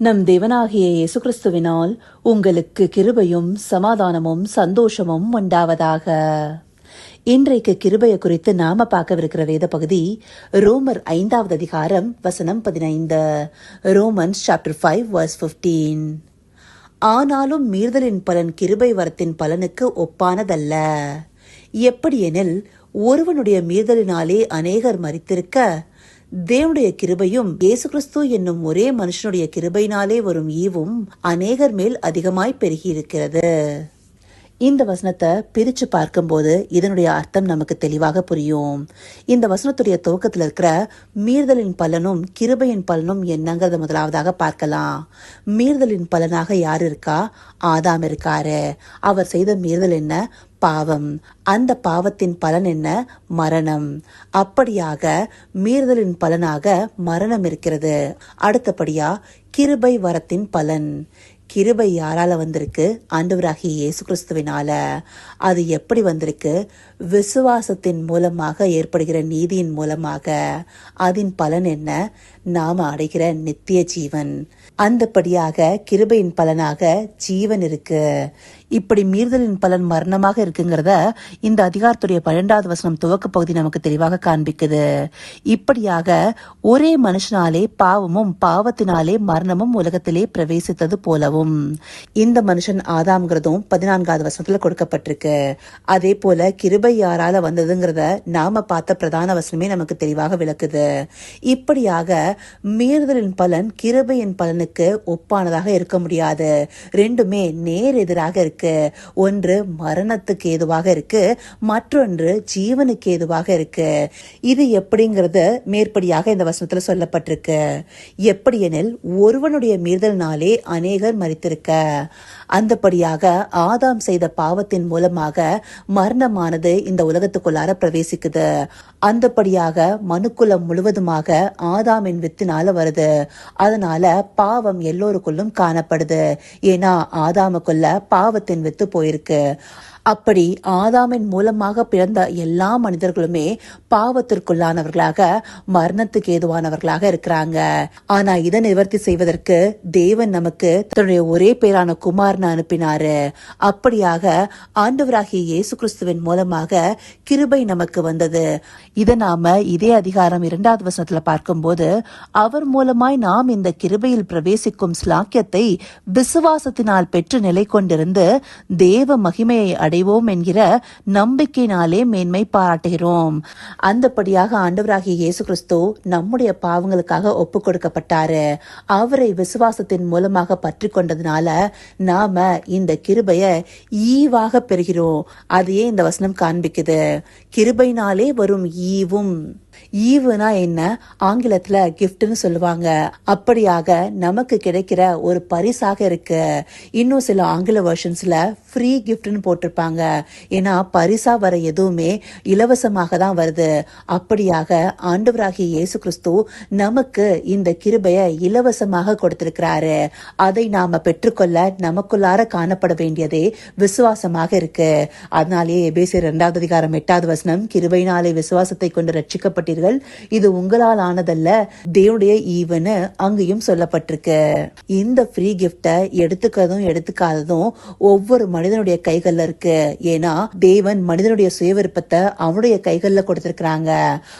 நம் தேவனாகிய இயேசு கிறிஸ்துவினால் உங்களுக்கு கிருபையும் சமாதானமும் சந்தோஷமும் உண்டாவதாக. இன்றைக்கு கிருபையை குறித்து நாம பார்க்கவிருக்கிற வேத பகுதி ரோமர் ஐந்தாவது அதிகாரம் வசனம் பதினைந்து. Romans chapter five verse fifteen ஆனாலும் மீறுதலின் பலன் கிருபை வரத்தின் பலனுக்கு ஒப்பானதல்ல. எப்படியெனில் ஒருவனுடைய மீறுதலினாலே அநேகர் மறித்திருக்க தேவனுடைய கிருபையும் இயேசு கிறிஸ்து என்னும் ஒரே மனுஷனுடைய கிருபையினாலே வரும் ஈவும் அநேகர் மேல் அதிகமாய் பெருகியிருக்கிறது. இந்த வசனத்தை பிரிச்சு பார்க்கும்போது இதனுடைய அர்த்தம் நமக்கு தெளிவாக புரியும். இந்த வசனத்துடைய துவக்கத்தில் இருக்கிற மீறுதலின் பலனும் கிருபையின் பலனும் என்னங்கிறத முதலாவதாக பார்க்கலாம். மீறுதலின் பலனாக யார் இருக்கா? ஆதாம் இருக்காரு. அவர் செய்த மீறுதல் என்ன? பாவம். அந்த பாவத்தின் பலன் என்ன? மரணம். அப்படியாக மீறுதலின் பலனாக மரணம் இருக்கிறது. அடுத்தபடியா கிருபை வரத்தின் பலன். கிருபை யாரால வந்திருக்கு? ஆண்டவராகிய இயேசு கிறிஸ்துவினால. அது எப்படி வந்திருக்கு? விசுவாசத்தின் மூலமாக ஏற்படுகிற நீதியின் மூலமாக அதன் பலன் என்ன? நாம் அடைகிற நித்திய ஜீவன். அந்தபடியாக கிருபையின் பலனாக ஜீவன் இருக்கு. இப்படி மீறுதலின் பலன் மரணமாக இருக்குங்கிறத இந்த அதிகாரத்துடைய பன்னெண்டாவது வசனம் துவக்க பகுதி நமக்கு தெளிவாக காண்பிக்குது. இப்படியாக ஒரே மனுஷனாலே பாவமும் பாவத்தினாலே மரணமும் உலகத்திலே பிரவேசித்தது போலவும் இந்த மனுஷன் ஆதாம்ங்கிறதும் பதினான்காவது வசனத்துல கொடுக்கப்பட்டிருக்கு. அதே போல கிருபை ஔவையாரால வந்ததுங்கிறத நாம பார்த்த பிரதான வசனமே நமக்கு தெளிவாக விளக்குது. இப்படியாக மீறுதலின் பலன் கிருபையின் பலனுக்கு ஒப்பானதாக இருக்க முடியாது. ரெண்டுமே நேர் எதிராக இருக்கு. ஒன்று மரணத்துக்கு ஏதுவாக இருக்கு. மற்றொன்று ஜீவனுக்கு ஏதுவாக இருக்கு. இது எப்படிங்கிறது மேற்படியாக இந்த வசனத்துல சொல்லப்பட்டிருக்கு. எப்படி எனில் ஒருவனுடைய மீறுதல்னாலே அநேகர் மறித்திருக்க அந்தபடியாக ஆதாம் செய்த பாவத்தின் மூலமாக மரணமானது இந்த உலகத்துக்குள்ளார பிரவேசிக்குது. அந்தபடியாக மனுக்குலம் முழுவதுமாக ஆதாமின் வித்தினால வருது. அதனால பாவம் எல்லோருக்குள்ளும் காணப்படுது. ஏன்னா ஆதாமுக்குள்ள பாவத்தின் வித்து போயிருக்கு. அப்படி ஆதாமின் மூலமாக பிறந்த எல்லா மனிதர்களுமே பாவத்திற்குள்ளானவர்களாக மரணத்துக்கு ஏதுவானவர்களாக இருக்கிறாங்க. ஆனா இதை நிவர்த்தி செய்வதற்கு தேவன் நமக்கு தன்னுடைய ஒரே பேரான குமார்னு அனுப்பினாரு. அப்படியாக ஆண்டவராகிய இயேசு கிறிஸ்துவின் மூலமாக கிருபை நமக்கு வந்தது. இதை நாம இதே அதிகாரம் இரண்டாவது வசனத்துல பார்க்கும்போது அவர் மூலமாய் நாம் இந்த கிருபையில் பிரவேசிக்கும் ஸ்லாக்கியத்தை விசுவாசத்தினால் பெற்று நிலை கொண்டிருந்து தேவ மகிமையை அடை அடைவோம் என்கிற நம்பிக்கையினாலே மேன்மை பாராட்டுகிறோம். அந்தபடியாக ஆண்டவராகிய இயேசு கிறிஸ்து நம்முடைய பாவங்களுக்காக ஒப்பு கொடுக்கப்பட்டாரு அவரை விசுவாசத்தின் மூலமாக பற்றி கொண்டதுனால நாம இந்த கிருபைய ஈவாக பெறுகிறோம். அதையே இந்த வசனம் காண்பிக்குது. கிருபையினாலே வரும் ஈவும். ஈவுனா என்ன? ஆங்கிலத்துல கிஃப்ட்னு சொல்லுவாங்க. அப்படியாக நமக்கு கிடைக்கிற ஒரு பரிசாக இருக்கு. இன்னும் சில ஆங்கில வெர்ஷன்ஸ்ல ஃப்ரீ கிஃப்ட்னு போட்டிருப்பாங்க. ஏன்னா பரிசா வர எதுவுமே இலவசமாக தான் வருது. அப்படியாக ஆண்டவராகிய இயேசு கிறிஸ்து நமக்கு இந்த கிருபைய இலவசமாக கொடுத்திருக்கிறாரு. அதை நாம பெற்றுக்கொள்ள நமக்குள்ளார காணப்பட வேண்டியதே விசுவாசமாக இருக்கு. அதனாலேயே எபேசி இரண்டாவது அதிகாரம் எட்டாவது வசனம் கிருபையினாலே விசுவாசத்தை கொண்டு ரட்சிக்கப்பட்ட ரட்சிக்கப்பட்டீர்கள் இது உங்களால் ஆனதல்ல தேவனுடைய ஈவனு அங்கேயும் சொல்லப்பட்டிருக்கு. இந்த ஃப்ரீ கிஃப்டை எடுத்துக்கிறதும் எடுத்துக்காததும் ஒவ்வொரு மனிதனுடைய கைகள்ல இருக்கு. ஏன்னா தேவன் மனிதனுடைய சுயவிருப்பத்தை அவனுடைய கைகள்ல கொடுத்திருக்கிறாங்க.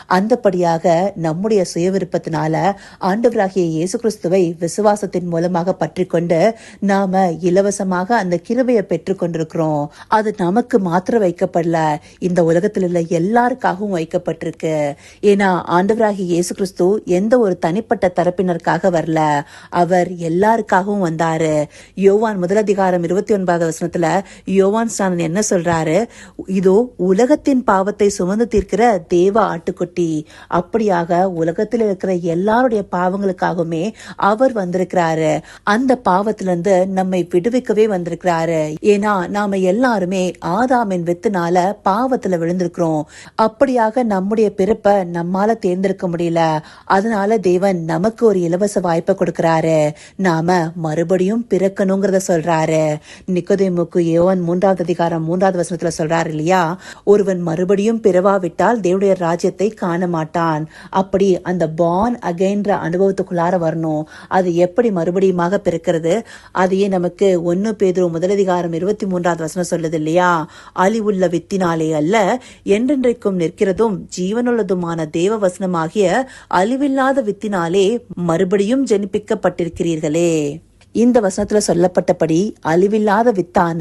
அந்தபடியாக நம்முடைய சுயவிருப்பத்தினால ஆண்டவராகிய இயேசு கிறிஸ்துவை விசுவாசத்தின் மூலமாக பற்றி கொண்டு நாம இலவசமாக அந்த கிருபையை பெற்றுக் கொண்டிருக்கிறோம். அது நமக்கு மாத்திரம் வைக்கப்படல. இந்த உலகத்தில் உள்ள எல்லாருக்காகவும் வைக்கப்பட்டிருக்கு. ஏன்னா ஆண்டவராகி இயேசு கிறிஸ்து எந்த ஒரு தனிப்பட்ட தரப்பினருக்காக வரல. அவர் எல்லாருக்காகவும் வந்தாரு. யோவான் முதலதிகாரம் இருபத்தி ஒன்பதாவது வசனத்துல யோவான் ஸ்டானன் என்ன சொல்றாரு? இதோ உலகத்தின் பாவத்தை சுமந்து தீர்க்கிற தேவ ஆட்டுக்குட்டி. அப்படியாக உலகத்தில் இருக்கிற எல்லாருடைய பாவங்களுக்காகவுமே அவர் வந்திருக்கிறாரு. அந்த பாவத்திலிருந்து நம்மை விடுவிக்கவே வந்திருக்கிறாரு. ஏன்னா நாம எல்லாருமே ஆதாமின் வித்துனால பாவத்துல விழுந்திருக்கிறோம். அப்படியாக நம்முடைய பிறப்பை நம்மால தேர்ந்தெடுக்க முடியல. அதனால தேவன் நமக்கு ஒரு இலவச வாய்ப்பை கொடுக்கறாரு. நாம மறுபடியும் பிறக்கணுங்கிறத சொல்றாரு. நிக்கோதேமுக்கு ஏவன் மூன்றாவது அதிகாரம் மூன்றாவது வசனத்துல சொல்றாரு இல்லையா? ஒருவன் மறுபடியும் பிறவாவிட்டால் தேவனுடைய ராஜ்யத்தை காண மாட்டான் அப்படி அந்த பான் அகைன்ற அனுபவத்துக்குள்ளார வரணும். அது எப்படி மறுபடியுமாக பிறக்கிறது? அதையே நமக்கு ஒன்னு பேதுரு முதலதிகாரம் இருபத்தி மூன்றாவது வசனம் சொல்லுது இல்லையா? அழிவுள்ள வித்தினாலே அல்ல என்றென்றைக்கும் நிற்கிறதும் ஜீவனுள்ளதுமான தேவ வசனமாகிய அழிவில்லாத வித்தினாலே மறுபடியும் ஜெனிப்பிக்கப்பட்டிருக்கிறீர்களே. இந்த வசனத்துல சொல்லப்பட்டபடி அழிவில்லாத வித்தான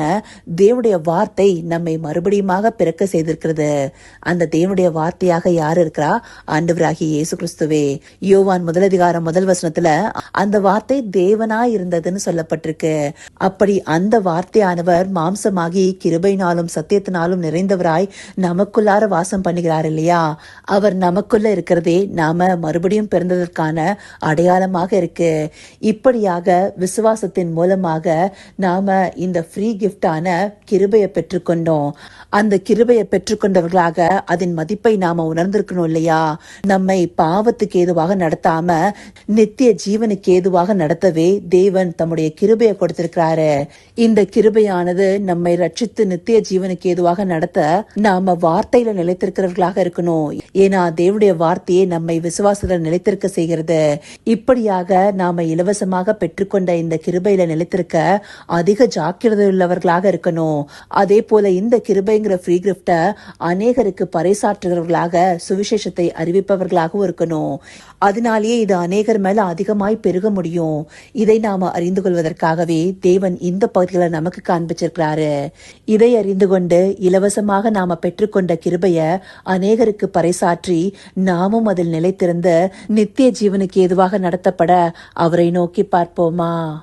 தேவனுடைய வார்த்தை நம்மை மறுபடியுமாக பிறக்க செய்திருக்கிறது. அந்த தேவனுடைய வார்த்தையாக யார் இருக்கிறா? ஆண்டவராகி இயேசு கிறிஸ்துவே. யோவான் முதலதிகாரம் முதல் வசனத்துல அந்த வார்த்தை தேவனா இருந்ததுன்னு சொல்லப்பட்டிருக்கு. அப்படி அந்த வார்த்தையானவர் மாம்சமாகி கிருபையினாலும் சத்தியத்தினாலும் நிறைந்தவராய் நமக்குள்ளார வாசம் பண்ணுகிறார் இல்லையா? அவர் நமக்குள்ள இருக்கிறதே நாம மறுபடியும் பிறந்ததற்கான அடையாளமாக இருக்கு. இப்படியாக விசுவாசத்தின் மூலமாக நாம இந்த ஃப்ரீ கிஃப்டான கிருபையை பெற்றுக்கொண்டோம். அந்த கிருபையை பெற்றுக்கொண்டவர்களாக அதன் மதிப்பை நாம உணர்ந்திருக்கணும் இல்லையா? நம்மை பாவத்துக்கு ஏதுவாக நடத்தாம நித்திய ஜீவனுக்கு ஏதுவாக நடத்தவே தேவன் தம்முடைய கிருபையை கொடுத்திருக்கிறாரு. இந்த கிருபையானது நம்மை ரட்சித்து நித்திய ஜீவனுக்கு ஏதுவாக நடத்த நாம வார்த்தையில நிலைத்திருக்கிறவர்களாக இருக்கணும். ஏன்னா தேவனுடைய வார்த்தையை நம்மை விசுவாசத்தில் நிலைத்திருக்க செய்கிறது. இப்படியாக நாம இலவசமாக பெற்றுக்கொண்ட இந்த கிருபையில நிலைத்திருக்க அதிக ஜாக்கிரதை உள்ளவர்களாக இருக்கணும். அதே போல இந்த கிருபைங்கிற ஃப்ரீ கிஃப்ட அநேகருக்கு பறைசாற்றுகிறவர்களாக சுவிசேஷத்தை அறிவிப்பவர்களாகவும் இருக்கணும். அதனாலேயே இது அநேகர் மேல அதிகமாய் பெருக முடியும். இதை நாம அறிந்து கொள்வதற்காகவே தேவன் இந்த பகுதிகளை நமக்கு காண்பிச்சிருக்கிறாரு. இதை அறிந்து கொண்டு இலவசமாக நாம பெற்றுக்கொண்ட கிருபைய அநேகருக்கு பறைசாற்றி நாமும் அதில் நிலைத்திருந்து நித்திய ஜீவனுக்கு ஏதுவாக நடத்தப்பட அவரை நோக்கி பார்ப்போமா?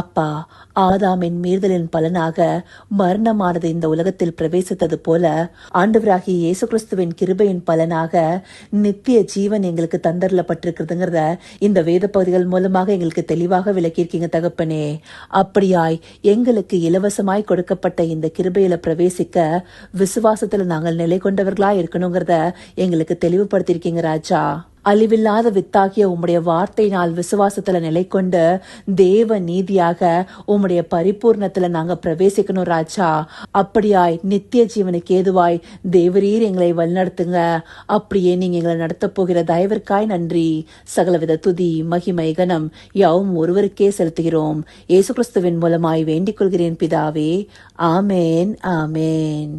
அப்பா ஆதாமின் மீறுதலின் பலனாக மரணமானது இந்த உலகத்தில் பிரவேசித்தது போல ஆண்டவராகிய இயேசு கிறிஸ்துவின் கிருபையின் பலனாக நித்திய ஜீவன் எங்களுக்கு தந்தரப்பட்டிருக்கிறதுங்கிறத இந்த வேத பகுதிகள் மூலமாக எங்களுக்கு தெளிவாக விளக்கியிருக்கீங்க தகப்பனே. அப்படியாய் எங்களுக்கு இலவசமாய் கொடுக்கப்பட்ட இந்த கிருபையில பிரவேசிக்க விசுவாசத்துல நாங்கள் நிலை கொண்டவர்களா இருக்கணுங்கிறத எங்களுக்கு தெளிவுபடுத்தியிருக்கீங்க ராஜா. அழிவில்லாத வித்தாகிய உம்முடைய வார்த்தையினால் விசுவாசத்துல நிலை கொண்டு தேவ நீதியாக உம்முடைய பரிபூர்ணத்துல நாங்க பிரவேசிக்கணும் ராஜா. அப்படியாய் நித்திய ஜீவனுக்கு ஏதுவாய் தேவரீர் எங்களை வழிநடத்துங்க. அப்படியே நீங்க எங்களை நடத்த போகிற தயவிற்காய் நன்றி. சகலவித துதி மகிமை கனம் யாவும் ஒருவருக்கே செலுத்துகிறோம். இயேசு கிறிஸ்துவின் மூலமாய் வேண்டிக் கொள்கிறேன் பிதாவே. ஆமேன் ஆமேன்.